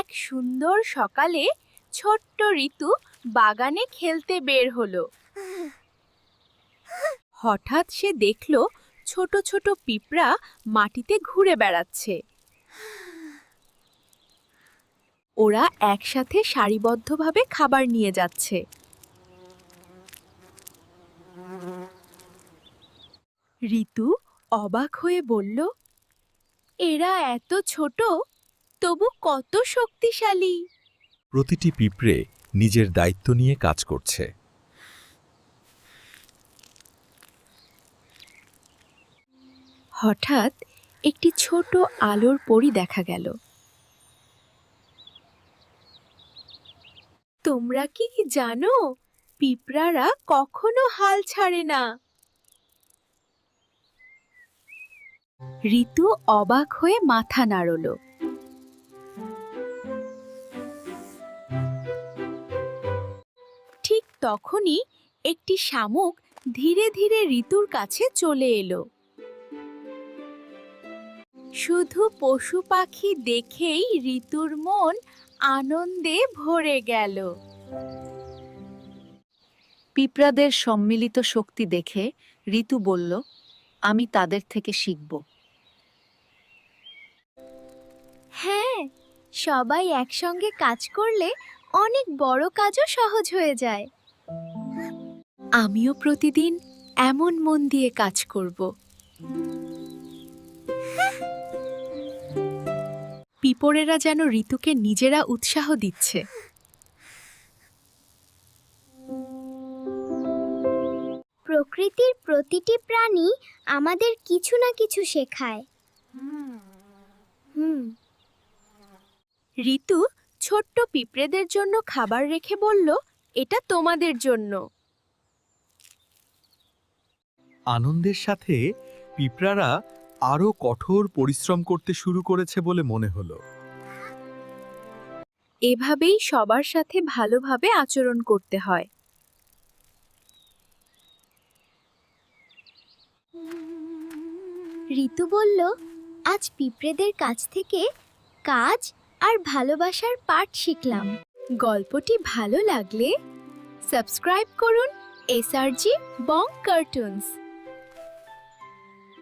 এক সুন্দর সকালে ছোট্ট ঋতু বাগানে খেলতে বের হলো। হঠাৎ সে দেখল ছোট ছোট পিঁপড়া মাটিতে ঘুরে বেড়াচ্ছে। ওরা একসাথে সারিবদ্ধভাবে খাবার নিয়ে যাচ্ছে। ঋতু অবাক হয়ে বলল, এরা এত ছোট তবু কত শক্তিশালী। প্রতিটি পিঁপড়ে নিজের দায়িত্ব নিয়ে কাজ করছে। হঠাৎ একটি ছোট আলোর পরি দেখা গেল। তোমরা কি জানো পিঁপড়ারা কখনো হাল ছাড়ে না। ঋতু অবাক হয়ে মাথা নাড়ল। তখনই একটি শামুক ধীরে ধীরে ঋতুর কাছে চলে এলো। শুধু পশু পাখি দেখেই ঋতুর মন আনন্দে ভরে গেল। পিঁপড়াদের সম্মিলিত শক্তি দেখে ঋতু বলল আমি তাদের থেকে শিখব। হ্যাঁ সবাই একসঙ্গে কাজ করলে অনেক বড় কাজও সহজ হয়ে যায়। আমিও প্রতিদিন এমন মন দিয়ে কাজ করব। পিপড়েরা যেন ঋতুকে নিজেরা উৎসাহ দিচ্ছে। প্রকৃতির প্রতিটি প্রাণী আমাদের কিছু না কিছু শেখায়। হুম। ঋতু ছোট্ট পিঁপড়েদের জন্য খাবার রেখে বলল এটা তোমাদের জন্য। আনন্দের সাথে পিঁপড়ারা আরও কঠোর পরিশ্রম করতে শুরু করেছে বলে মনে হলো। এভাবেই সবার সাথে ভালোভাবে আচরণ করতে হয়। ঋতু বলল আজ পিঁপড়েদের কাছ থেকে কাজ আর ভালোবাসার পাঠ শিখলাম। গল্পটি ভালো লাগলে সাবস্ক্রাইব করুন এসআরজি বং কার্টুনস।